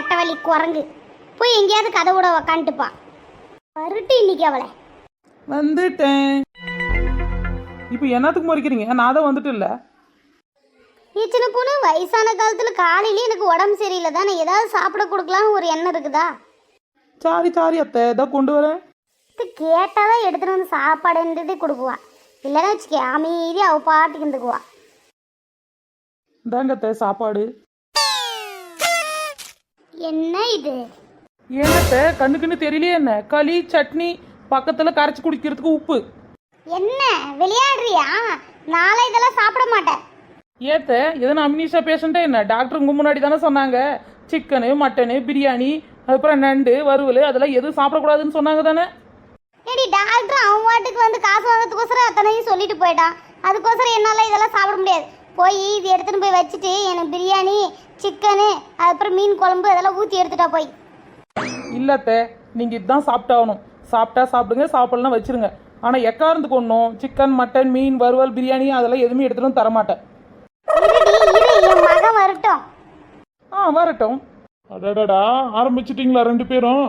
நட்டவழி குரங்கு. போய் எங்கேயாவது கதவோட உக்காந்துட்டுப்பா. பருட்டு இன்னைக்கு அவளை. வந்துட்டேன். இப்போ என்னத்துக்கு முறைக்கிறீங்க? நான் தான் வந்துட்டு இல்லை. சின்ன பொண்ணு வயசான காலத்துல காலையிலே எனக்கு உடம்பு சரியில்லை தானே? ஏதாவது சாப்பிட கொடுக்கலாம்னு ஒரு எண்ணம் இருக்குதா? சாரி சாரி அத்தை. இதான் கொண்டு வரேன். இது கேட்டாதான் எடுத்துட்டு வந்து சாப்பாடுன்றதே கொடுக்குவா. இல்லைன்னா வச்சுக்க அமைதியா அவ பாட்டுக்கு இருந்துக்குவா. இந்தாங்க அத்தை சாப்பாடு. என்ன இது? ஏன்னத்த கண்ணுக்குன்னு தெரியலையே என்ன? களி சட்னி பக்கத்தில் கரைச்சி குடிக்கிறதுக்கு உப்பு. என்ன? விளையாடுறியா? நாளை இதெல்லாம் சாப்பிட மாட்டேன். ஏத்த எதனா அம்னீஷா பேஷண்ட்டே என்ன? டாக்டர் உங்க முன்னாடி தானே சொன்னாங்க. சிக்கனு மட்டனு பிரியாணி அதுக்கப்புறம் நண்டு வறுவல் அதெல்லாம் எதுவும் சாப்பிடக்கூடாதுன்னு சொன்னாங்க தானே? ஏடி டாக்டர் அவன் வாட்டுக்கு வந்து காசு வாங்கிறதுக்கோசரம் அத்தனையும் சொல்லிட்டு போயிட்டான். அதுக்கோசரம் என்னால் இதெல்லாம் சாப்பிட முடியாது. போய் இது எடுத்துன்னு போய் வச்சுட்டு எனக்கு பிரியாணி சிக்கனு அதுக்கப்புறம் மீன் குழம்பு அதெல்லாம் ஊற்றி எடுத்துட்டா போய். இல்லத்த நீங்க இதுதான் சாப்பிட்டாகணும். சாப்பிட்டா சாப்பிடுங்க சாப்பிடலாம் வச்சிருங்க. ஆனா எக்காரந்துக்கு ஒன்றும் சிக்கன் மட்டன் மீன் வறுவல் பிரியாணி அதெல்லாம் எதுவுமே எடுத்துட்டு வந்து தர மாட்டேன் இருடி இரு என் மகன் வரட்டும். ஆ வரட்டும். அடடடா ஆரம்பிச்சிட்டீங்களா ரெண்டு பேரும்?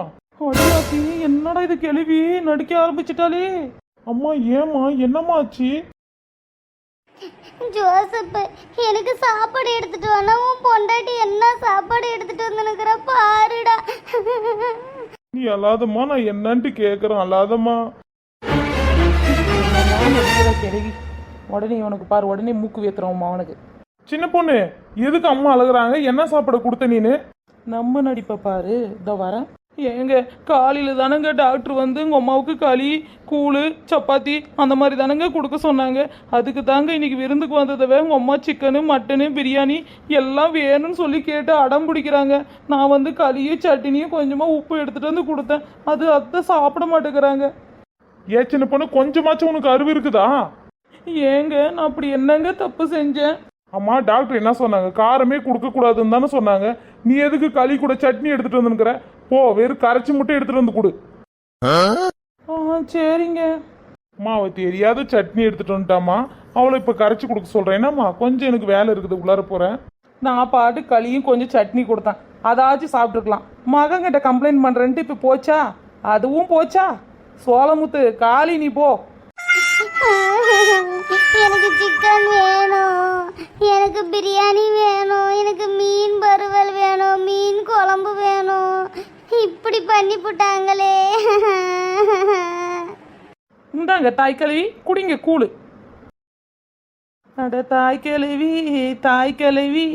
என்னடா இது கேள்வி? நடிக்க ஆரம்பிச்சிட்டாலே. அம்மா ஏம்மா என்னம்மா ஆச்சு? ஜோசப் எனக்கு சாப்பாடு எடுத்துட்டு வேணா உன் பொண்டாட்டி என்ன சாப்பாடு எடுத்துட்டு வந்துனுக்குற பாருடா. நீ அல்லாதம்மா நான் என்னன்ட்டு கேட்குறேன் அல்லாதம்மா கிழவி உடனே இவனுக்கு பாரு உடனே மூக்கு வேத்துறோம் அவனுக்கு சின்ன பொண்ணு எதுக்கு அம்மா அழுகுறாங்க? என்ன சாப்பாடு கொடுத்த நீனு? நம்ம நடிப்பை பாரு. இதோ வரேன். ஏங்க காலையில் தானங்க டாக்டர் வந்து உங்கள் அம்மாவுக்கு களி கூழ் சப்பாத்தி அந்த மாதிரி தானங்க கொடுக்க சொன்னாங்க. அதுக்கு தாங்க இன்னைக்கு விருந்துக்கு வந்ததவே உங்கள் அம்மா சிக்கனு மட்டனு பிரியாணி எல்லாம் வேணும்னு சொல்லி கேட்டு அடம் பிடிக்கிறாங்க. நான் வந்து களியும் சட்னியும் கொஞ்சமாக உப்பு எடுத்துகிட்டு வந்து கொடுத்தேன். அது அத்தை சாப்பிட மாட்டேங்கிறாங்க. ஏ சின்ன பொண்ணு கொஞ்சமாச்சும் உனக்கு அறிவு இருக்குதா? ஏங்க நான் அப்படி என்னங்க தப்பு செஞ்சேன்? அம்மா டாக்டர் என்ன சொன்னாங்க? காரமே கொடுக்கக்கூடாதுன்னு தானே சொன்னாங்க. நீ எதுக்கு களி கூட சட்னி எடுத்துட்டு வந்துருக்கிற போ வெறும் கரைச்சி மட்டும் எடுத்துட்டு வந்து கொடு. ஆ சரிங்க. அம்மா அவள் தெரியாத சட்னி எடுத்துட்டு வந்துட்டாம்மா. அவளை இப்போ கரைச்சி கொடுக்க சொல்றேன். என்னம்மா கொஞ்சம் எனக்கு வேலை இருக்குது உள்ளார போறேன் நான் பாட்டு களியும் கொஞ்சம் சட்னி கொடுத்தேன். அதாச்சும் சாப்பிட்ருக்கலாம் மகன்கிட்ட கம்ப்ளைண்ட் பண்ணுறேன்ட்டு இப்போ போச்சா? அதுவும் போச்சா? சோளமுத்து காளி நீ போ. எனக்கு சிக்கன் வேணும். எனக்கு பிரியாணி வேணும். எனக்கு மீன் வறுவல் வேணும். மீன் குழம்பு வேணும். இப்படி பண்ணி போட்டாங்களே. இந்தாங்க தாய் கிழவி குடிங்க கூழு. அட தாய் கிழவி தாய் கிழவி.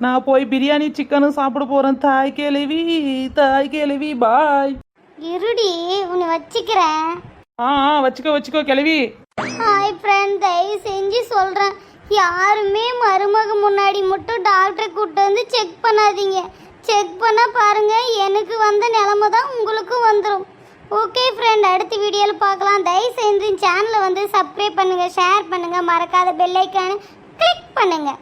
நான் போய் பிரியாணி சிக்கனும் சாப்பிட போகிறேன் தாய் கிழவி. தாய் கிழவி பாய் இருடி உன்னை வச்சுக்கிறேன். ஆ ஆ, வச்சுக்கோ வச்சுக்கோ கிழவி. ஹாய் ஃப்ரெண்ட் தயவு சொல்கிறேன் யாருமே மருமக முன்னாடி மட்டும் டாக்டரை கூப்பிட்டு வந்து செக் பண்ணாதீங்க. செக் பண்ணால் பாருங்கள் எனக்கு வந்த நிலமை தான் உங்களுக்கும் வந்துடும் ஓகே ஃப்ரெண்ட் அடுத்த வீடியோவில் பார்க்கலாம். தயவு செஞ்சு சேனலை வந்து சப்ஸ்கிரைப் பண்ணுங்கள் ஷேர் பண்ணுங்கள் மறக்காத பெல்லைக்கானு கிளிக் பண்ணுங்கள்